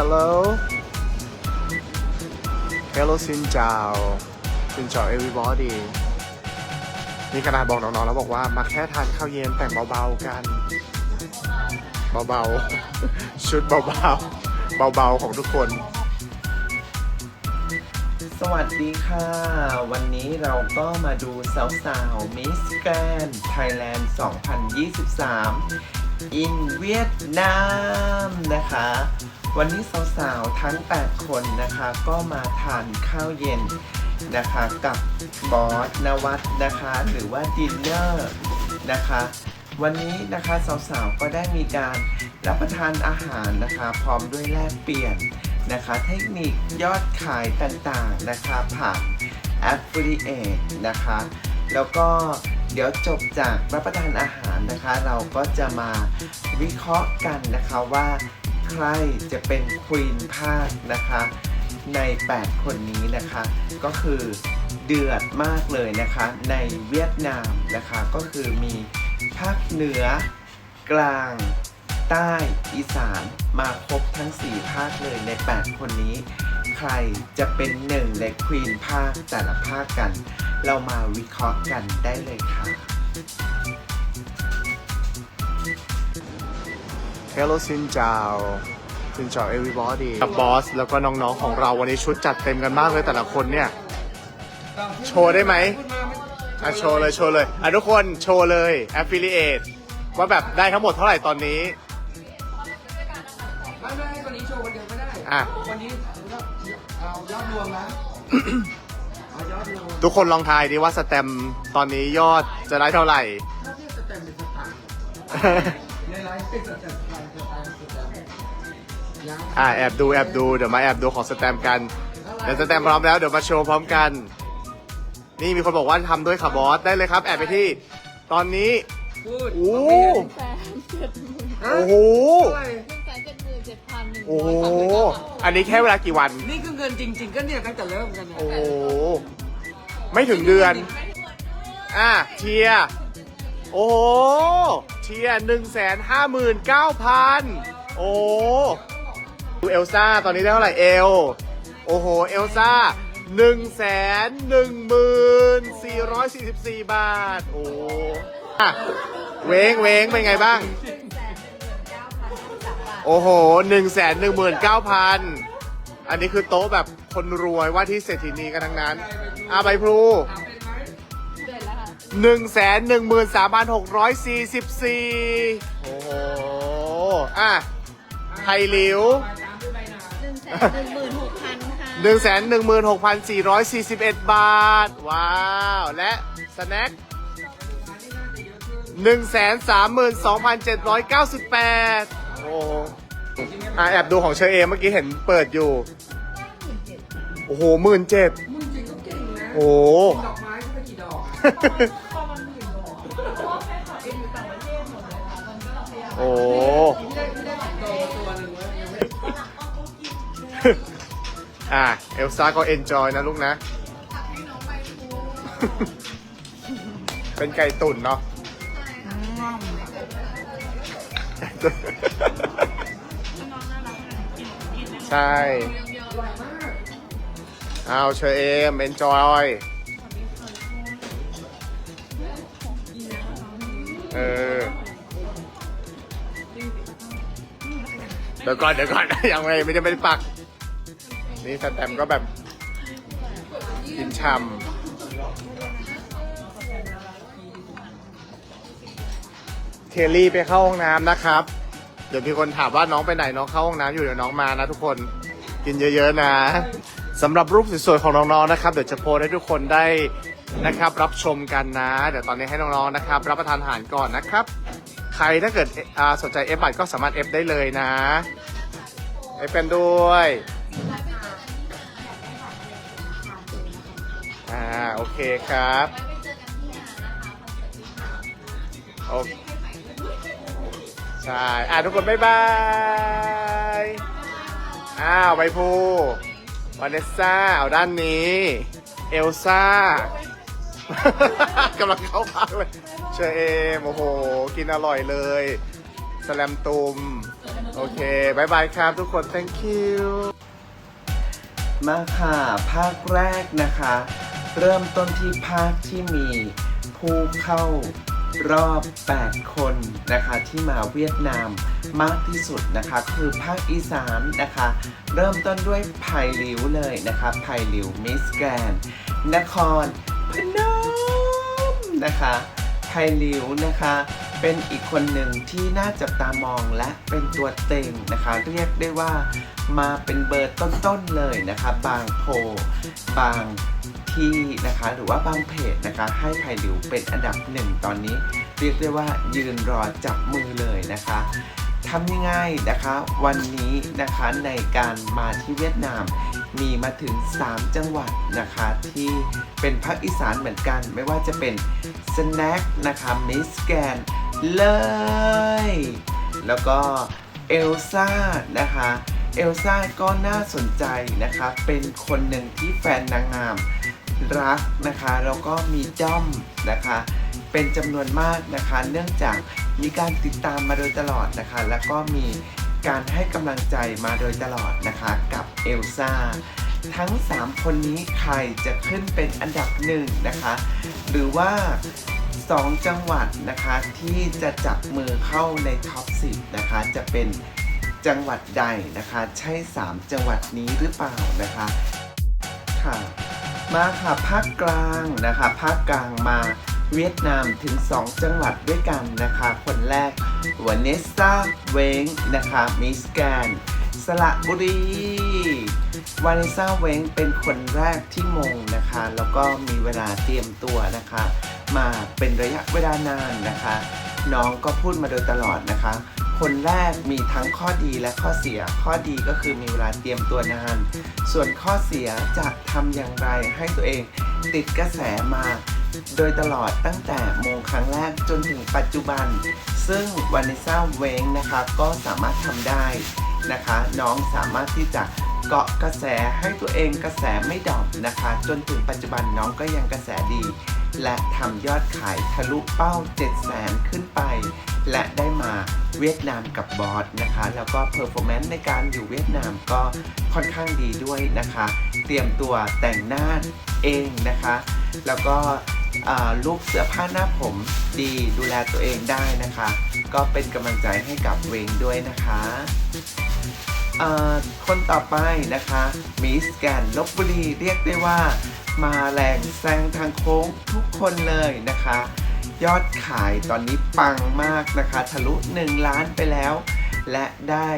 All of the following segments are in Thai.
Hello Hello Hello ซินเจ้าซินจ้า everybody นี่กระดาษบอกน้องๆแล้วบอกว่ามาแค่ทานข้าวเย็นแต่งเบาๆกัน เบาๆ ชุดเบาๆ เบาๆของทุกคน สวัสดีค่ะ วันนี้เราก็มาดูสาวๆมิสแกรนไทยแลนด์ 2023 in เวียดนามนะคะ วันนี้สาวๆทั้ง 8 คนนะคะ ก็มาทานข้าวเย็นนะคะกับบอสนวัตนะคะ หรือว่าดินเนอร์นะคะ วันนี้นะคะสาวๆก็ได้มีการรับประทานอาหารนะคะ พร้อมด้วยแลกเปลี่ยนนะคะ เทคนิคยอดขายต่างๆนะคะผ่าน Affiliate นะคะ แล้วก็เดี๋ยวจบจากรับประทานอาหารนะคะ เราก็จะมาวิเคราะห์กันนะคะว่า ใครจะเป็นควีนภาคนะคะ ใน 8 คนนี้นะคะ ก็คือเดือดมากเลยนะคะ ในเวียดนามนะคะ ก็คือมีภาคเหนือ กลาง ใต้อีสานมาครบทั้ง 4 ภาคเลยใน 8 คนนี้ ใครจะเป็นหนึ่งในควีนภาคแต่ละภาคกัน เรามาวิเคราะห์กันได้เลยค่ะ Hello ซินเจ้าซินเจ้า everybody กับบอสแล้วก็น้องๆของเราวันนี้ชุดจัดเต็มกันมากเลยแต่ละคนเนี่ย โชว์ได้ไหมอะโชว์เลยโชว์เลยอะทุกคนโชว์เลย affiliate ว่าแบบได้ทั้งหมดเท่าไหร่ตอนนี้ ไม่ไม่ให้คนนี้โชว์คนเดียวไม่ได้อะวันนี้เอายอดรวมนะ เอายอดรวมทุกคนลองทายดีว่าสแตมป์ตอนนี้ยอดจะได้เท่าไหร่ ถ้าเทียบสแตมป์เป็นสตางค์ในไลฟ์เป็นสแตมป์สแตมป์สแตมป์สแตมป์ยัง อ่าแอบดูแอบดูเดี๋ยวมาแอบดูของสแตมป์กันเดี๋ยวสแตมป์พร้อมแล้วเดี๋ยวมาโชว์พร้อมกัน นี่มีคนบอกว่าทำด้วยค่ะบอสได้เลยครับ แอบไปที่ ตอนนี้พูดโอ้แสนเจ็ดหมื่นฮะโอ้โหเท่าไหร่หนึ่งแสนเจ็ดหมื่นเจ็ดพันหนึ่งโอ้โหอันนี้แค่เวลากี่วัน นี่คือเงินจริง ๆ ก็เนี่ยตั้งแต่เริ่มกันนะโอ้โหไม่ถึงเดือน อะเทียร์โอ้โหเทียหนึ่งแสนห้าหมื่นเก้าพันโอ้ ดูเอลซ่าตอนนี้ได้เท่าไหร่เอล โอ้โห เอลซ่าหนึ่งแสนหนึ่งหมื่นสี่ร้อยสี่สิบสี่บาท โอ้อะเว้งเว้งเป็นไงบ้าง โอ้โหหนึ่งแสนหนึ่งหมื่นเก้าพันอันนี้คือโต๊ะแบบคนรวยว่าที่เศรษฐีนีกันทั้งนั้นอาใบพลูหนึ่งแสนหนึ่งหมื่นสามพันหกร้อยสี่สิบสี่โอ้โห อะไทยหลิว หนึ่งแสนหนึ่งหมื่นหกพันค่ะหนึ่งแสนหนึ่งหมื่นหกพันสี่ร้อยสี่สิบเอ็ดบาท ว้าว และสแน็คหนึ่งแสนสามหมื่นสองพันเจ็ดร้อยเก้าสิบแปดโอ้โหอะแอบดูของเชอเอมเมื่อกี้เห็นเปิดอยู่ โอ้โหหมื่นเจ็ดมึงจริงก็เก่งนะโอ้โห ดอกไม้ก็ไปกี่ดอกโอ้โหได้ได้สิงโตมา อะเอลซ่าก็เอนจอยนะลูกนะ เป็นไก่ตุ๋นเนาะใช่เอาเชอเอมเอนจอยเออเดี๋ยวก่อนเดี๋ยวก่อนยังไม่ไม่ได้ไม่ได้ปัก นี่สแตมก็แบบกินช่ำเทลลี่ไปเข้าห้องน้ำนะครับ เดี๋ยวมีคนถามว่าน้องไปไหนน้องเข้าห้องน้ำอยู่เดี๋ยวน้องมานะทุกคนกินเยอะๆนะสำหรับรูปสวยๆของน้องๆนะครับ เดี๋ยวจะโพสให้ทุกคนได้นะครับ รับชมกันนะ เดี๋ยวตอนนี้ให้น้องๆนะครับ รับประทานอาหารก่อนนะครับ ใครถ้าเกิดสนใจเอฟบัตรก็สามารถเอฟได้เลยนะเอฟเป็นด้วย โอเคครับโอใช่อ่าทุกคนบ๊ายบายอ้าวใบพูวานเนสซ่าเอาด้านนี้ เอลซ่ากำลังเข้าพักเลยเชอเอมโอ้โห กินอร่อยเลยสแลมตุมโอเคบายบายครับทุกคน thank you มาค่ะ ภาคแรกนะคะ เริ่มต้นที่ภาคที่มีผู้เข้ารอบ 8 คนนะคะที่มาเวียดนามมากที่สุดนะคะคือภาคอีสานนะคะ เริ่มต้นด้วยไผ่หลิวเลยนะคะไผ่หลิวมิสแกรนนครพนมนะคะไผ่หลิวนะคะเป็นอีกคนหนึ่งที่น่าจับตามองและเป็นตัวเต็งนะคะ เรียกได้ว่ามาเป็นเบอร์ต้นๆเลยนะคะ บางโพบาง ที่นะคะหรือว่าบางเพจนะคะให้ไผ่หลิวเป็นอันดับหนึ่งตอนนี้ เรียกได้ว่ายืนรอจับมือเลยนะคะทำยังไงนะคะวันนี้นะคะในการมาที่เวียดนามมีมาถึง 3 จังหวัดนะคะที่เป็นภาคอีสานเหมือนกัน ไม่ว่าจะเป็นสแน็คนะคะมิสแกนเลย แล้วก็เอลซ่านะคะเอลซ่าก็น่าสนใจนะคะเป็นคนหนึ่งที่แฟนนางงาม รักนะคะแล้วก็มีด้อมนะคะ เป็นจำนวนมากนะคะ เนื่องจากมีการติดตามมาโดยตลอดนะคะ แล้วก็มีการให้กำลังใจมาโดยตลอดนะคะกับเอลซ่าทั้ง 3 คนนี้ใครจะขึ้นเป็นอันดับหนึ่งนะคะ หรือว่า 2 จังหวัดนะคะที่จะจับมือเข้าในท็อป 10 นะคะ จะเป็นจังหวัดใดนะคะ ใช่ 3 จังหวัดนี้หรือเปล่านะคะ ค่ะ มาค่ะภาคกลางนะคะ ภาคกลางมาเวียดนามถึง 2 จังหวัดด้วยกันนะคะ คนแรกวาเนสซาเวงนะคะมิสแกนสระบุรีวาเนสซาเวงเป็นคนแรกที่มงนะคะ แล้วก็มีเวลาเตรียมตัวนะคะ มาเป็นระยะเวลานานนะคะ น้องก็พูดมาโดยตลอดนะคะ คนแรกมีทั้งข้อดีและข้อเสีย ข้อดีก็คือมีเวลาเตรียมตัวนาน ส่วนข้อเสียจะทำอย่างไรให้ตัวเองติดกระแสมา โดยตลอดตั้งแต่โมงครั้งแรกจนถึงปัจจุบัน ซึ่งวานิซ่าเวงนะคะก็สามารถทำได้นะคะ น้องสามารถที่จะเกาะกระแสให้ตัวเองกระแสไม่ดรอปนะคะ จนถึงปัจจุบันน้องก็ยังกระแสดี และทำยอดขายทะลุเป้า 7 0 0 0 0 0 ขึ้นไป และได้มาเวียดนามกับบอสนะคะ แล้วก็เพอร์ฟอร์แมนซ์ในการอยู่เวียดนามก็ค่อนข้างดีด้วยนะคะ เตรียมตัวแต่งหน้าเองนะคะ แล้วก็ลุกเสื้อผ้าหน้าผมดีดูแลตัวเองได้นะคะ ก็เป็นกำลังใจให้กับเวงด้วยนะคะคนต่อไปนะคะมิสแกนลบบุรีเรียกได้ว่า มาแรงแซงทางโค้งทุกคนเลยนะคะ ยอดขายตอนนี้ปังมากนะคะ ทะลุ 1 ล้านไปแล้ว และได้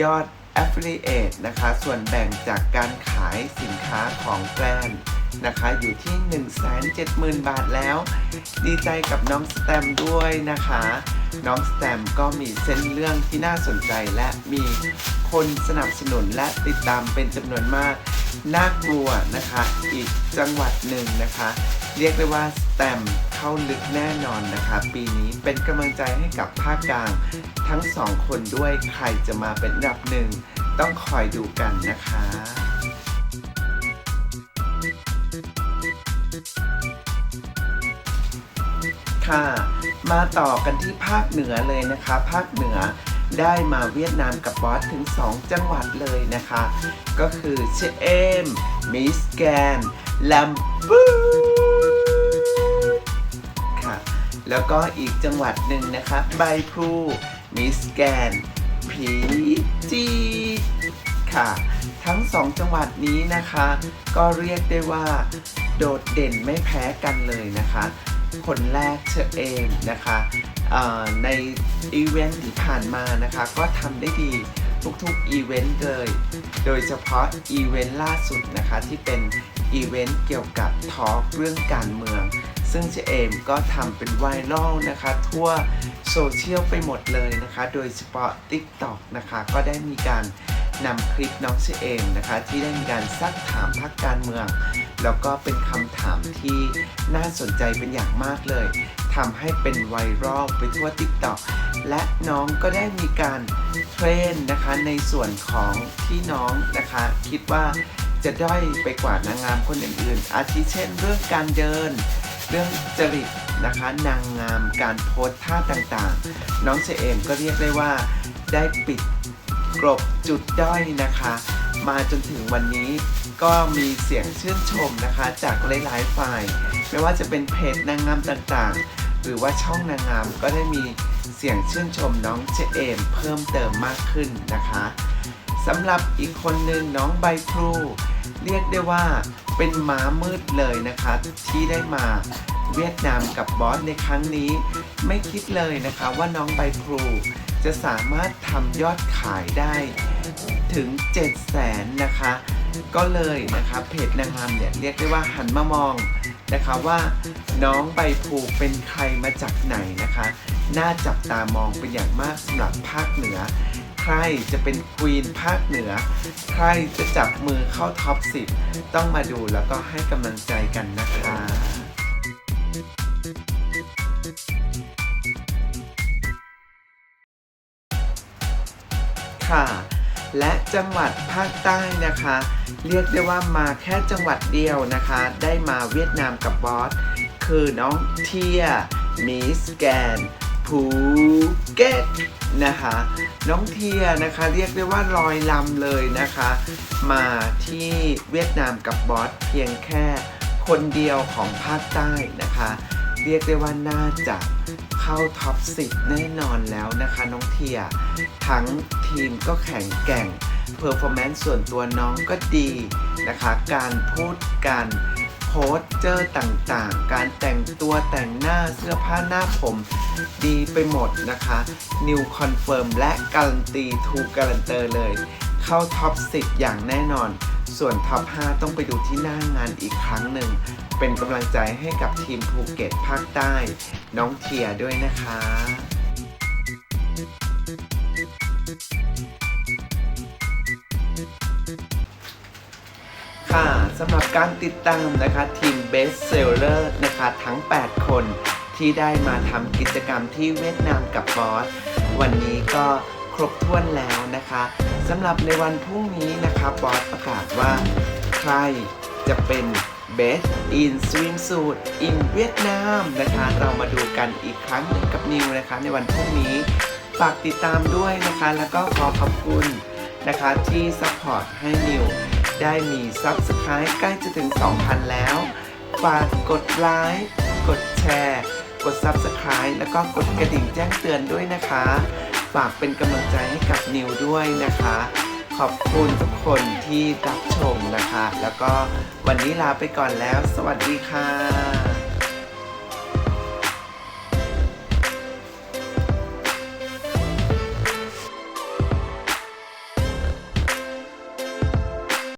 ยอด Affiliate นะคะ ส่วนแบ่งจากการขายสินค้าของแบรนด์ นะคะอยู่ที่ 170,000 บาทแล้ว ดีใจกับน้องสแตมด้วยนะคะ น้องสแตมก็มีเส้นเรื่องที่น่าสนใจและมีคนสนับสนุนและติดตามเป็นจำนวนมาก น่ากลัวนะคะ อีกจังหวัดหนึ่งนะคะ เรียกได้ว่าสแตมเข้าลึกแน่นอนนะคะ ปีนี้เป็นกำลังใจให้กับภาคกลาง ทั้งสองคนด้วยใครจะมาเป็นอันดับหนึ่ง ต้องคอยดูกันนะคะ ค่ะ มาต่อกันที่ภาคเหนือเลยนะคะ ภาคเหนือได้มาเวียดนามกับบอสถึง 2 จังหวัดเลยนะคะ ก็คือเชเอมมิสแกนลัมบูค่ะ แล้วก็อีกจังหวัดหนึ่งนะคะใบพลูมิสแกนผีจีค่ะ ทั้งสองจังหวัดนี้นะคะ ก็เรียกได้ว่า โดดเด่นไม่แพ้กันเลยนะคะ คนแรกเชอเอมนะคะในอีเวนต์ที่ผ่านมานะคะก็ทำได้ดีทุกๆอีเวนต์เลย โดยเฉพาะอีเวนต์ล่าสุดนะคะที่เป็นอีเวนต์เกี่ยวกับทอล์กเรื่องการเมือง ซึ่งเชอเอมก็ทำเป็นไวรัลนะคะ ทั่วโซเชียลไปหมดเลยนะคะ โดยเฉพาะ TikTok นะคะก็ได้มีการนำคลิปน้องเชอเอมนะคะที่ได้มีการซักถามพักการเมือง แล้วก็เป็นคำถามที่น่าสนใจเป็นอย่างมากเลยทำให้เป็นไวรัลไปทั่ว TikTok และน้องก็ได้มีการเทรนนะคะในส่วนของที่น้องนะคะ คิดว่าจะด้อยไปกว่านางงามคนอื่นๆ อาทิเช่นเรื่องการเดิน เรื่องจริตนะคะนางงามการโพสท่าต่างๆ น้องเชเอมก็เรียกได้ว่าได้ปิดกลบจุดด้อยนะคะ มาจนถึงวันนี้ ก็มีเสียงชื่นชมนะคะ จากหลายๆฝ่าย ไม่ว่าจะเป็นเพจนางงามต่างๆ หรือว่าช่องนางงามก็ได้มีเสียงชื่นชมน้องเชเอมเพิ่มเติมมากขึ้นนะคะสำหรับอีกคนหนึ่งน้องใบพลูเรียกได้ว่าเป็นม้ามืดเลยนะคะที่ได้มาเวียดนามกับบอสในครั้งนี้ ไม่คิดเลยนะคะว่าน้องใบพลูจะสามารถทำยอดขายได้ถึง 7 0 0แสนนะคะ ก็เลยนะคะเพจนางงามเนี่ยเรียกได้ว่าหันมามองนะคะว่าน้องใบพลูเป็นใครมาจากไหนนะคะ น่าจับตามองเป็นอย่างมากสำหรับภาคเหนือ ใครจะเป็นควีนภาคเหนือ ใครจะจับมือเข้าท็อป 10 ต้องมาดูแล้วก็ให้กำลังใจกันนะคะค่ะ และจังหวัดภาคใต้นะคะ เรียกได้ว่ามาแค่จังหวัดเดียวนะคะ ได้มาเวียดนามกับบอส คือน้องเทียมิสแกนภูเก็ตนะคะ น้องเทียนะคะเรียกได้ว่าลอยลำเลยนะคะ มาที่เวียดนามกับบอสเพียงแค่คนเดียวของภาคใต้นะคะ เรียกได้ว่าน่าจะ เข้าท็อป 10 แน่นอนแล้วนะคะน้องเทีย ทั้งทีมก็แข็งแกร่งเพอร์ฟอร์แมนซ์ส่วนตัวน้องก็ดีนะคะ การพูดการโพสเจอร์ต่างๆ การแต่งตัวแต่งหน้าเสื้อผ้าหน้าผม ดีไปหมดนะคะ นิวคอนเฟิร์มและการันตีทูการันเตอร์เลย เข้าท็อป 10 อย่างแน่นอน ส่วนท็อป 5 ต้องไปดูที่หน้างานอีกครั้งหนึ่ง เป็นกำลังใจให้กับทีมภูเก็ตภาคใต้ น้องเทียด้วยนะคะ ค่ะสำหรับการติดตามนะคะทีม Best Seller นะคะทั้ง 8 คนที่ได้มาทำกิจกรรมที่เวียดนามกับบอส วันนี้ก็ครบถ้วนแล้วนะคะสำหรับในวันพรุ่งนี้นะคะบอสประกาศว่า ใครจะเป็น Best in Swimsuit in เวียดนามนะคะ เรามาดูกันอีกครั้งหนึ่งกับนิวนะคะ ในวันพรุ่งนี้ ฝากติดตามด้วยนะคะ แล้วก็ขอขอบคุณนะคะที่ซัพพอร์ตให้นิว ได้มี Subscribe ใกล้จะถึง 2,000 แล้ว ฝากกดไลค์กดแชร์ กด Subscribe แล้วก็กดกระดิ่งแจ้งเตือนด้วยนะคะ ฝากเป็นกำลังใจให้กับนิวด้วยนะคะ อบคุณทุกคนที่รับชมนะคะ แล้วก็วันนี้ลาไปก่อนแล้ว สวัสดีค่ะ